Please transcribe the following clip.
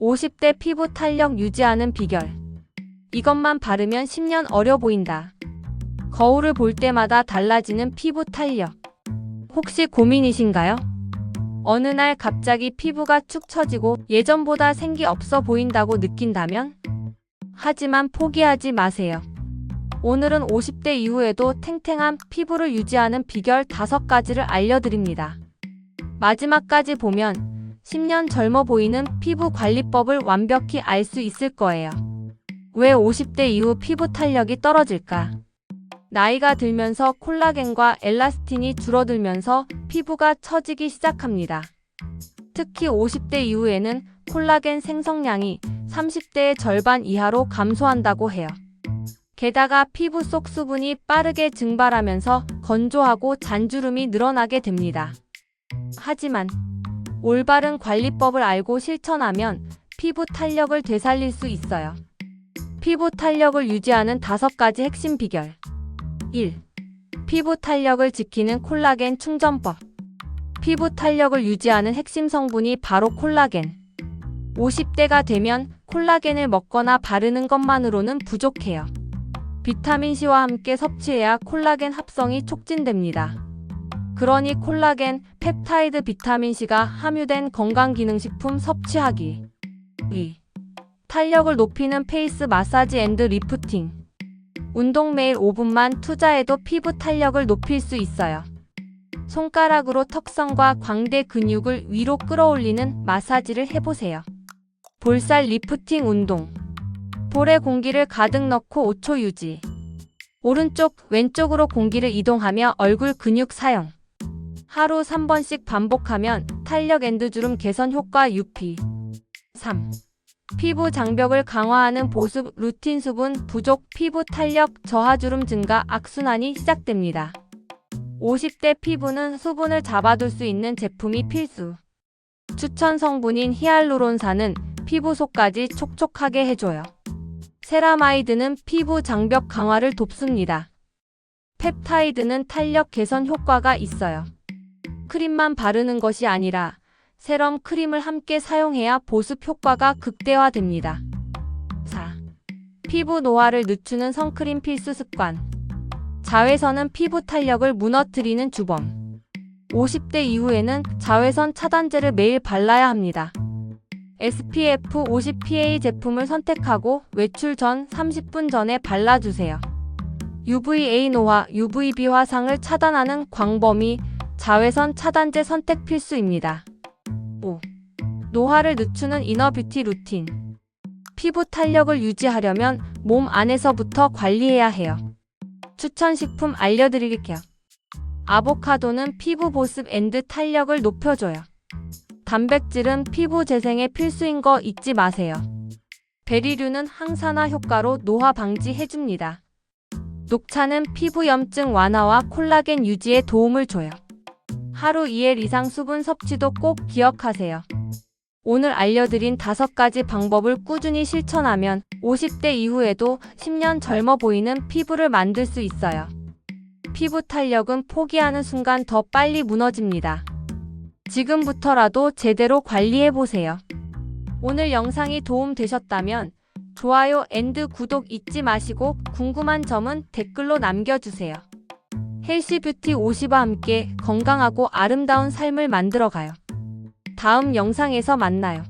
50대 피부 탄력 유지하는 비결. 이것만 바르면 10년 어려 보인다. 거울을 볼 때마다 달라지는 피부 탄력. 혹시 고민이신가요? 어느 날 갑자기 피부가 축 처지고 예전보다 생기 없어 보인다고 느낀다면? 하지만 포기하지 마세요. 오늘은 50대 이후에도 탱탱한 피부를 유지하는 비결 5가지를 알려드립니다. 마지막까지 보면 10년 젊어 보이는 피부 관리법을 완벽히 알 수 있을 거예요. 왜 50대 이후 피부 탄력이 떨어질까? 나이가 들면서 콜라겐과 엘라스틴이 줄어들면서 피부가 처지기 시작합니다. 특히 50대 이후에는 콜라겐 생성량이 30대의 절반 이하로 감소한다고 해요. 게다가 피부 속 수분이 빠르게 증발하면서 건조하고 잔주름이 늘어나게 됩니다. 하지만 올바른 관리법을 알고 실천하면 피부 탄력을 되살릴 수 있어요. 피부 탄력을 유지하는 다섯 가지 핵심 비결. 1. 피부 탄력을 지키는 콜라겐 충전법. 피부 탄력을 유지하는 핵심 성분이 바로 콜라겐. 50대가 되면 콜라겐을 먹거나 바르는 것만으로는 부족해요. 비타민C와 함께 섭취해야 콜라겐 합성이 촉진됩니다. 그러니 콜라겐, 펩타이드 비타민C가 함유된 건강기능식품 섭취하기. 2. 탄력을 높이는 페이스 마사지 앤드 리프팅. 운동 매일 5분만 투자해도 피부 탄력을 높일 수 있어요. 손가락으로 턱선과 광대 근육을 위로 끌어올리는 마사지를 해보세요. 볼살 리프팅 운동. 볼에 공기를 가득 넣고 5초 유지. 오른쪽, 왼쪽으로 공기를 이동하며 얼굴 근육 사용. 하루 3번씩 반복하면 탄력 앤드주름 개선 효과 유피. 3. 피부 장벽을 강화하는 보습 루틴 수분 부족 피부 탄력 저하주름 증가 악순환이 시작됩니다. 50대 피부는 수분을 잡아둘 수 있는 제품이 필수. 추천 성분인 히알루론산은 피부 속까지 촉촉하게 해줘요. 세라마이드는 피부 장벽 강화를 돕습니다. 펩타이드는 탄력 개선 효과가 있어요. 크림만 바르는 것이 아니라 세럼 크림을 함께 사용해야 보습 효과가 극대화됩니다. 4. 피부 노화를 늦추는 선크림 필수 습관. 자외선은 피부 탄력을 무너뜨리는 주범. 50대 이후에는 자외선 차단제를 매일 발라야 합니다. SPF 50 PA 제품을 선택하고 외출 전 30분 전에 발라주세요. UVA 노화, UVB 화상을 차단하는 광범위 자외선 차단제 선택 필수입니다. 5. 노화를 늦추는 이너 뷰티 루틴. 피부 탄력을 유지하려면 몸 안에서부터 관리해야 해요. 추천 식품 알려드릴게요. 아보카도는 피부 보습 앤드 탄력을 높여줘요. 단백질은 피부 재생에 필수인 거 잊지 마세요. 베리류는 항산화 효과로 노화 방지해줍니다. 녹차는 피부 염증 완화와 콜라겐 유지에 도움을 줘요. 하루 2일 이상 수분 섭취도 꼭 기억하세요. 오늘 알려드린 다섯 가지 방법을 꾸준히 실천하면 50대 이후에도 10년 젊어 보이는 피부를 만들 수 있어요. 피부 탄력은 포기하는 순간 더 빨리 무너집니다. 지금부터라도 제대로 관리해보세요. 오늘 영상이 도움 되셨다면 좋아요 앤드 구독 잊지 마시고 궁금한 점은 댓글로 남겨주세요. 헬시 뷰티 50와 함께 건강하고 아름다운 삶을 만들어가요. 다음 영상에서 만나요.